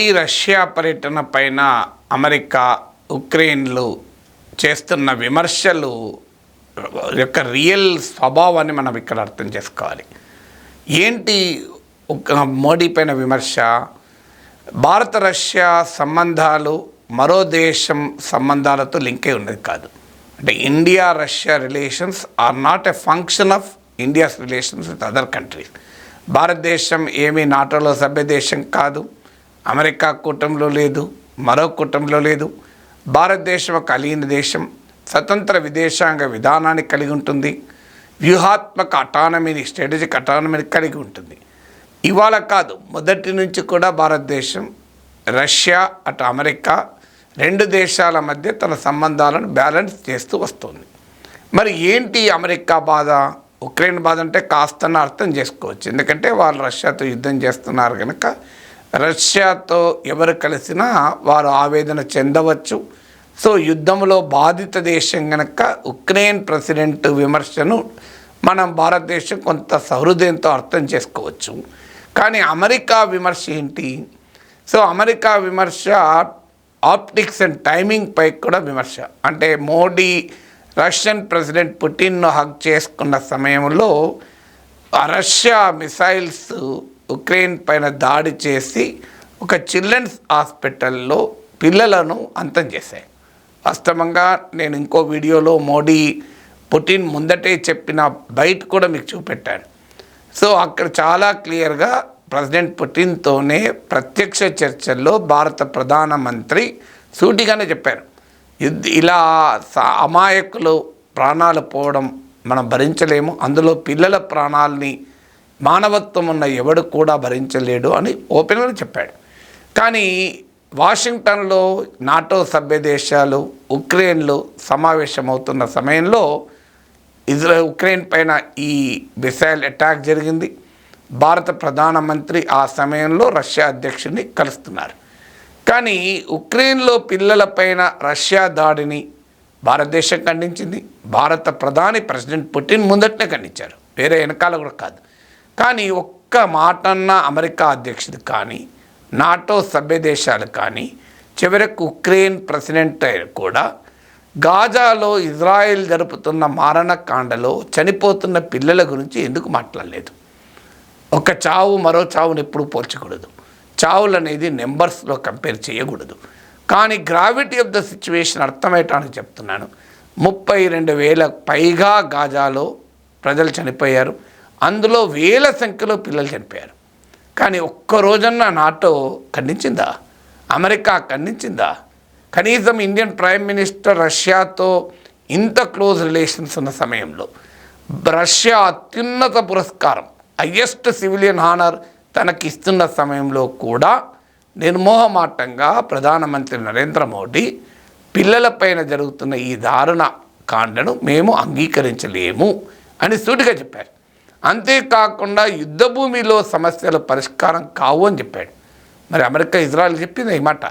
Modi Russia పర్యటన పైన America ఉక్రెయిన్లు చేస్తున్న విమర్శలు యొక్క రియల్ స్వభావాన్ని మనం ఇక్కడ అర్థం చేసుకోవాలి. ఏంటి మోడీ పైన విమర్శ? భారత రష్యా సంబంధాలు మరో దేశం సంబంధాలతో లింక్ అయి ఉన్నది కాదు. అంటే India Russia relations are not a function of India's relations with other countries. భారతదేశం ఏమీ నాటోలో సభ్య దేశం కాదు. అమెరికా కూటమిలో లేదు మరో కూటమిలో లేదు. భారతదేశం ఒక అలీన దేశం స్వతంత్ర విదేశాంగ విధానాన్ని కలిగి ఉంటుంది. వ్యూహాత్మక అటానమీని స్ట్రాటజిక్ అటానమీని కలిగి ఉంటుంది. ఇవాళ కాదు మొదటి నుంచి కూడా భారతదేశం రష్యా అటు అమెరికా రెండు దేశాల మధ్య తన సంబంధాలను బ్యాలెన్స్ చేస్తూ వస్తుంది. మరి ఏంటి అమెరికా బాధ? ఉక్రెయిన్ బాధ అంటే కాస్తన్న అర్థం చేసుకోవచ్చు. ఎందుకంటే వాళ్ళు రష్యాతో యుద్ధం చేస్తున్నారు కనుక రష్యాతో ఎవరు కలిసినా వారు ఆవేదన చెందవచ్చు. సో యుద్ధంలో బాధిత దేశం కనుక ఉక్రెయిన్ ప్రెసిడెంట్ విమర్శను మనం భారతదేశం కొంత సహృదయంతో అర్థం చేసుకోవచ్చు. కానీ అమెరికా విమర్శ ఏంటి? సో అమెరికా విమర్శ ఆప్టిక్స్ అండ్ టైమింగ్ పై కూడా విమర్శ. అంటే మోడీ రష్యన్ ప్రెసిడెంట్ పుటిన్ను హక్ చేసుకున్న సమయంలో రష్యా మిసైల్స్ ఉక్రెయిన్ పైన దాడి చేసి ఒక చిల్డ్రన్స్ హాస్పిటల్లో పిల్లలను అంతం చేశాయి. వాస్తవంగా నేను ఇంకో వీడియోలో మోడీ పుటిన్ ముందటే చెప్పిన బయట కూడా మీకు చూపెట్టాను. సో అక్కడ చాలా క్లియర్గా ప్రెసిడెంట్ పుటిన్తోనే ప్రత్యక్ష చర్చల్లో భారత ప్రధానమంత్రి సూటిగానే చెప్పారు. యుద్ధ ఇలా సా- అమాయకులు ప్రాణాలు పోవడం మనం భరించలేము. అందులో పిల్లల ప్రాణాలని మానవత్వం ఉన్న ఎవడు కూడా భరించలేడు అని ఓపెన్గా చెప్పాడు. కానీ వాషింగ్టన్లో నాటో సభ్య దేశాలు ఉక్రెయిన్లు సమావేశమవుతున్న సమయంలో ఇజ్రాయెల్ ఉక్రెయిన్ పైన ఈ మిసైల్ అటాక్ జరిగింది. భారత ప్రధానమంత్రి ఆ సమయంలో రష్యా అధ్యక్షుడిని కలుస్తున్నారు. కానీ ఉక్రెయిన్లో పిల్లలపైన రష్యా దాడిని భారతదేశం ఖండించింది. భారత ప్రధాని ప్రెసిడెంట్ పుటిన్ ముందటనే ఖండించారు. వేరే వెనకాల కూడా కాదు. కానీ ఒక్క మాటన్న అమెరికా అధ్యక్షుడు కానీ నాటో సభ్య దేశాలు కానీ చివరకు ఉక్రెయిన్ ప్రెసిడెంట్ కూడా గాజాలో ఇజ్రాయెల్ జరుపుతున్న మారణకాండలో చనిపోతున్న పిల్లల గురించి ఎందుకు మాట్లాడలేదు? ఒక చావు మరో చావుని ఎప్పుడు పోల్చకూడదు. చావులు అనేది నెంబర్స్లో కంపేర్ చేయకూడదు. కానీ గ్రావిటీ ఆఫ్ ద సిచ్యువేషన్ అర్థమయ్యటానికి చెప్తున్నాను. ముప్పై రెండు వేల పైగా గాజాలో ప్రజలు చనిపోయారు. అందులో వేల సంఖ్యలో పిల్లలు చనిపోయారు. కానీ ఒక్క రోజన్నా నాటో ఖండించిందా? అమెరికా ఖండించిందా? కనీసం ఇండియన్ ప్రైమ్ మినిస్టర్ రష్యాతో ఇంత క్లోజ్ రిలేషన్స్ ఉన్న సమయంలో రష్యా అత్యున్నత పురస్కారం హయ్యెస్ట్ సివిలియన్ హానర్ తనకి ఇస్తున్న సమయంలో కూడా నిర్మోహమాటంగా ప్రధానమంత్రి నరేంద్ర మోడీ పిల్లలపైన జరుగుతున్న ఈ దారుణ కాండను మేము అంగీకరించలేము అని సూటిగా చెప్పారు. అంతేకాకుండా యుద్ధభూమిలో సమస్యల పరిష్కారం కావు అని చెప్పాడు. మరి అమెరికా ఇజ్రాయల్ చెప్పింది ఈ మాట.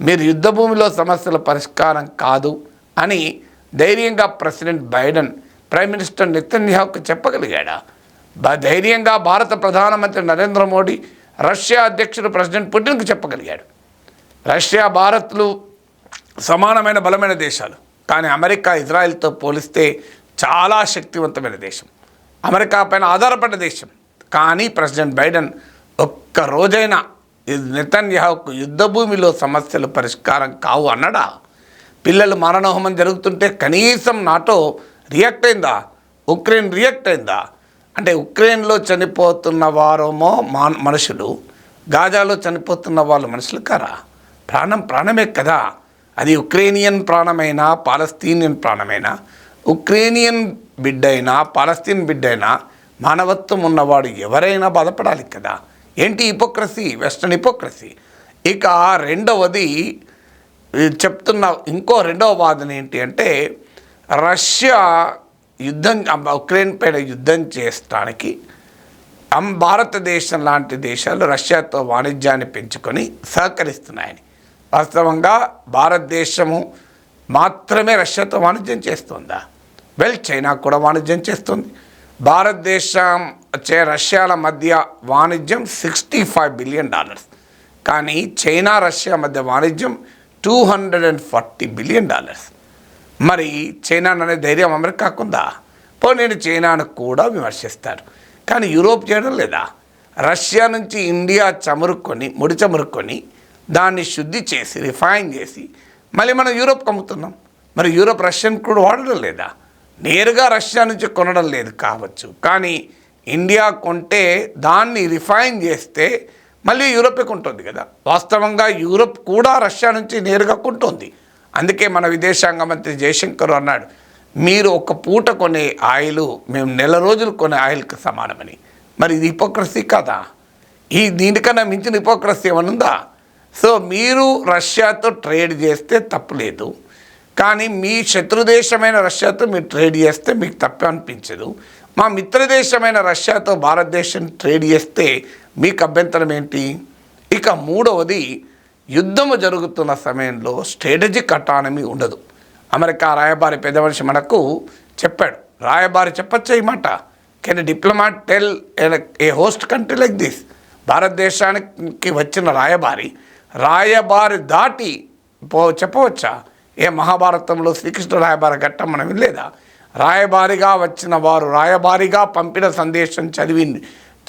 మీరు యుద్ధభూమిలో సమస్యల పరిష్కారం కాదు అని ధైర్యంగా ప్రెసిడెంట్ బైడెన్ ప్రైమ్ మినిస్టర్ నితన్యాహుకు చెప్పగలిగాడా? బ- ధైర్యంగా భారత ప్రధానమంత్రి నరేంద్ర మోడీ రష్యా అధ్యక్షుడు ప్రెసిడెంట్ పుటిన్కు చెప్పగలిగాడు. రష్యా భారత్లు సమానమైన బలమైన దేశాలు. కానీ అమెరికా ఇజ్రాయెల్తో పోలిస్తే చాలా శక్తివంతమైన దేశం. అమెరికా పైన ఆధారపడ్డ దేశం. కానీ ప్రెసిడెంట్ బైడెన్ ఒక్క రోజైనా నెతన్యాహుకు యుద్ధభూమిలో సమస్యలు పరిష్కారం కావు అన్నడా? పిల్లలు మరణహోమం జరుగుతుంటే కనీసం నాటో రియాక్ట్ అయిందా? ఉక్రెయిన్ రియాక్ట్ అయిందా? అంటే ఉక్రెయిన్లో చనిపోతున్న వారేమో మా మనుషులు గాజాలో చనిపోతున్న వాళ్ళు మనుషులు కారా? ప్రాణం ప్రాణమే కదా. అది ఉక్రేనియన్ ప్రాణమైనా పాలస్తీనియన్ ప్రాణమైనా? ఉక్రేనియన్ బిడ్డైనా పాలస్తీన్ బిడ్డైనా మానవత్వం ఉన్నవాడు ఎవరైనా బాధపడాలి కదా? ఏంటి హిపోక్రసీ? Western hypocrisy. ఇక రెండవది చెప్తున్న ఇంకో రెండవ వాదన ఏంటి అంటే రష్యా యుద్ధం ఉక్రెయిన్ పైన యుద్ధం చేయడానికి భారతదేశం లాంటి దేశాలు రష్యాతో వాణిజ్యాన్ని పెంచుకొని సహకరిస్తున్నాయని. వాస్తవంగా భారతదేశము మాత్రమే రష్యాతో వాణిజ్యం చేస్తుందా? వెల్ చైనా కూడా వాణిజ్యం చేస్తుంది. భారతదేశం చే రష్యాల మధ్య వాణిజ్యం సిక్స్టీ ఫైవ్ బిలియన్ డాలర్స్ కానీ చైనా రష్యా మధ్య వాణిజ్యం two hundred and forty billion dollars మరి చైనా అనే ధైర్యం అమెరికాకుందా పోనీ చైనాను కూడా విమర్శిస్తారు కానీ యూరోప్ చేయడం లేదా? రష్యా నుంచి ఇండియా చమురుకొని ముడి చమురుకొని దాన్ని శుద్ధి చేసి రిఫైన్ చేసి మళ్ళీ మనం యూరోప్కి అమ్ముతున్నాం మరి యూరోప్ రష్యన్ కూడా వాడడం లేదా? నేరుగా రష్యా నుంచి కొనడం లేదు కావచ్చు. కానీ ఇండియా కొంటే దాన్ని రిఫైన్ చేస్తే మళ్ళీ యూరోపే కొంటుంది కదా. వాస్తవంగా యూరోప్ కూడా రష్యా నుంచి నేరుగా కొంటుంది. అందుకే మన విదేశాంగ మంత్రి జయశంకర్ అన్నాడు మీరు ఒక పూట కొనే ఆయిల్ మేము నెల రోజులు కొనే ఆయిల్కి సమానమని. మరి ఇది హిపోక్రసీ కదా? ఈ దీనికన్నా మించిన హిపోక్రసీ ఏమైనా ఉందా? సో మీరు రష్యాతో ట్రేడ్ చేస్తే తప్పులేదు కానీ మీ శత్రుదేశమైన రష్యాతో మీరు ట్రేడ్ చేస్తే మీకు తప్పే అనిపించదు. మా మిత్రదేశమైన రష్యాతో భారతదేశం ట్రేడ్ చేస్తే మీకు అభ్యంతరం ఏంటి? ఇక మూడవది యుద్ధము జరుగుతున్న సమయంలో స్ట్రాటజిక్ అటానమీ ఉండదు. అమెరికా రాయబారి పెద్ద మనిషి మనకు చెప్పాడు. రాయబారి చెప్పచ్చా ఈ మాట? Can diplomat tell a host country like this భారతదేశానికి వచ్చిన రాయబారి రాయబారి దాటి పో చెప్పవచ్చా? ఏ మహాభారతంలో శ్రీకృష్ణ రాయబారి ఘట్టం మనం వినలేదా? రాయబారిగా వచ్చిన వారు రాయబారిగా పంపిన సందేశం చదివి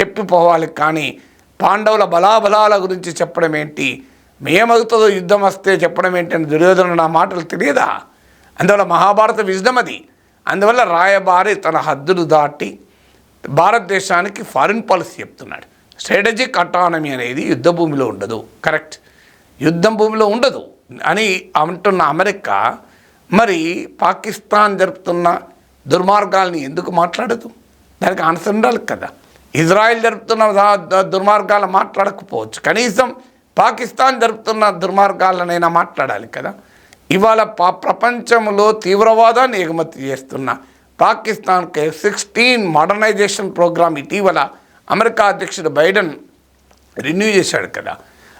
చెప్పిపోవాలి కానీ పాండవుల బలాబలాల గురించి చెప్పడం ఏంటి? మేమవుతుందో యుద్ధం వస్తే చెప్పడం ఏంటి అని దుర్యోధన నా మాటలు తెలియదా? అందువల్ల మహాభారత విజ్ఞం అది. అందువల్ల రాయబారి తన హద్దులు దాటి భారతదేశానికి ఫారిన్ పాలసీ చెప్తున్నాడు. స్ట్రాటజిక్ అటానమీ అనేది యుద్ధ భూమిలో ఉండదు. కరెక్ట్. యుద్ధం భూమిలో ఉండదు. అని అంటున్న అమెరికా మరి పాకిస్తాన్ జరుపుతున్న దుర్మార్గాల్ని ఎందుకు మాట్లాడదు? దానికి ఆన్సర్ ఉండాలి కదా. ఇజ్రాయెల్ జరుపుతున్న దుర్మార్గాలు మాట్లాడకపోవచ్చు. కనీసం పాకిస్తాన్ జరుపుతున్న దుర్మార్గాలనైనా మాట్లాడాలి కదా. ఇవాళ పా ప్రపంచంలో తీవ్రవాదాన్ని ఎగుమతి చేస్తున్న పాకిస్తాన్కి సిక్స్టీన్ మోడర్నైజేషన్ ప్రోగ్రామ్ ఇటీవల అమెరికా అధ్యక్షుడు బైడెన్ రిన్యూ చేశాడు కదా.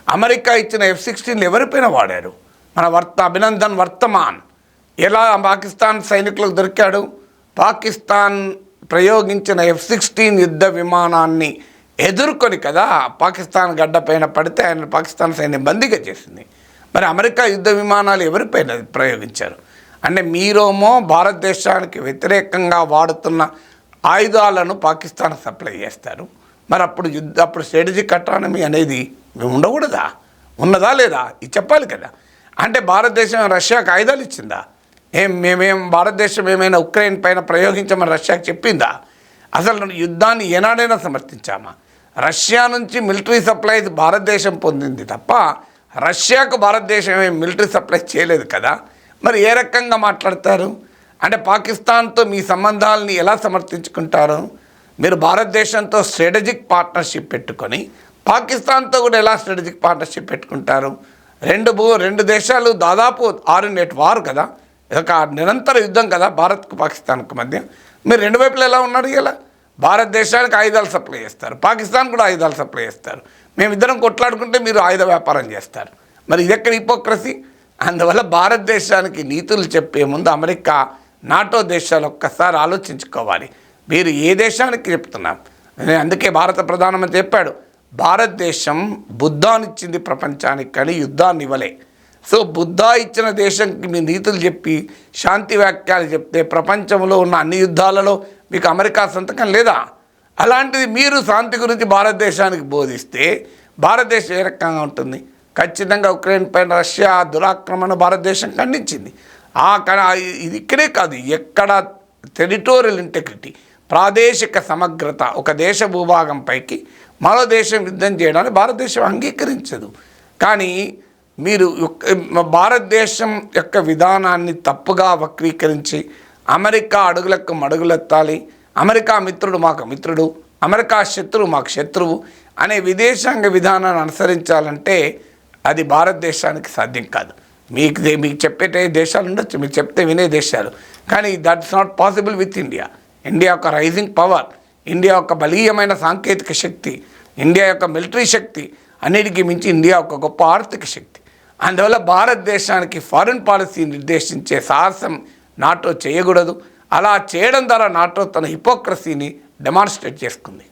అమెరికా ఇచ్చిన ఎఫ్ సిక్స్టీన్ ఎవరిపైన వాడారు? మన వర్త అభినందన్ వర్తమాన్. ఎలా పాకిస్తాన్ సైనికులకు దొరికాడు? పాకిస్తాన్ ప్రయోగించిన ఎఫ్ సిక్స్టీన్ యుద్ధ విమానాన్ని ఎదుర్కొని కదా పాకిస్తాన్ గడ్డపైన పడితే ఆయన పాకిస్తాన్ సైన్యం బందీగా చేసింది. మరి అమెరికా యుద్ధ విమానాలు ఎవరిపైన ప్రయోగించారు? అంటే మీరేమో భారతదేశానికి వ్యతిరేకంగా వాడుతున్న ఆయుధాలను పాకిస్తాన్ సప్లై చేస్తారు. మరి అప్పుడు యుద్ధ అప్పుడు స్ట్రాటజిక్ అటానమీ అనేది మేము ఉండకూడదా? ఉన్నదా లేదా? ఇది చెప్పాలి కదా. అంటే భారతదేశం రష్యాకు ఆయుధాలు ఇచ్చిందా? ఏం మేమేం భారతదేశం ఏమైనా ఉక్రెయిన్ పైన ప్రయోగించమని రష్యాకు చెప్పిందా? అసలు యుద్ధాన్ని ఏనాడైనా సమర్థించామా? రష్యా నుంచి మిలిటరీ సప్లైస్ భారతదేశం పొందింది తప్ప రష్యాకు భారతదేశం ఏం మిలిటరీ సప్లై చేయలేదు కదా? మరి ఏ రకంగా మాట్లాడతారు? అంటే పాకిస్తాన్తో మీ సంబంధాలని ఎలా సమర్థించుకుంటారు? మీరు భారతదేశంతో స్ట్రాటజిక్ పార్ట్నర్షిప్ పెట్టుకొని పాకిస్తాన్తో కూడా ఎలా స్ట్రాటజిక్ పార్ట్నర్షిప్ పెట్టుకుంటారు? రెండు భూ రెండు దేశాలు దాదాపు ఆరు నెట్ వారు కదా? ఒక నిరంతర యుద్ధం కదా భారత్కు పాకిస్తాన్కు మధ్య? మీరు రెండు వైపులు ఎలా ఉన్నారు ఇలా? భారతదేశానికి ఆయుధాలు సప్లై చేస్తారు. పాకిస్తాన్ కూడా ఆయుధాలు సప్లై చేస్తారు. మేమిద్దరం కొట్లాడుకుంటే మీరు ఆయుధ వ్యాపారం చేస్తారు. మరి ఇది ఎక్కడ హిపోక్రసీ అందువల్ల భారతదేశానికి నీతులు చెప్పే ముందు అమెరికా నాటో దేశాలు ఒక్కసారి ఆలోచించుకోవాలి. మీరు ఏ దేశానికి చెప్తున్నాం? అందుకే భారత ప్రధానమంత్రి చెప్పాడు భారతదేశం బుద్ధానిచ్చింది ప్రపంచానికి కానీ యుద్ధాన్ని ఇవ్వలే. సో బుద్ధా ఇచ్చిన దేశంకి మీ నీతులు చెప్పి శాంతి వాక్యాలు చెప్తే ప్రపంచంలో ఉన్న అన్ని యుద్ధాలలో మీకు అమెరికా సంతకం లేదా? అలాంటిది మీరు శాంతి గురించి భారతదేశానికి బోధిస్తే భారతదేశం ఏ రకంగా ఉంటుంది? ఖచ్చితంగా ఉక్రెయిన్ పైన రష్యా దురాక్రమణ భారతదేశం ఖండించింది. ఆ ఇది ఇక్కడే కాదు ఎక్కడ టెరిటోరియల్ ఇంటెగ్రిటీ ప్రాదేశిక సమగ్రత ఒక దేశ భూభాగం పైకి మరో దేశం యుద్ధం చేయడానికి భారతదేశం అంగీకరించదు. కానీ మీరు భారతదేశం యొక్క విధానాన్ని తప్పుగా వక్రీకరించి అమెరికా అడుగులకు మడుగులెత్తాలి అమెరికా మిత్రుడు మాకు మిత్రుడు అమెరికా శత్రువు మాకు శత్రువు అనే విదేశాంగ విధానాన్ని అనుసరించాలంటే అది భారతదేశానికి సాధ్యం కాదు. మీకు మీకు చెప్పేటే దేశాలు ఉండొచ్చు మీరు చెప్తే వినే దేశాలు. కానీ that's not possible with India. India ఒక రైజింగ్ పవర్. ఇండియా యొక్క బలీయమైన సాంకేతిక శక్తి ఇండియా యొక్క మిలిటరీ శక్తి అన్నిటికీ మించి ఇండియా ఒక గొప్ప ఆర్థిక శక్తి. అందువల్ల భారతదేశానికి ఫారిన్ పాలసీ నిర్దేశించే సాహసం నాటో చేయకూడదు. అలా చేయడం ద్వారా నాటో తన హిపోక్రసీని డెమాన్స్ట్రేట్ చేసుకుంది.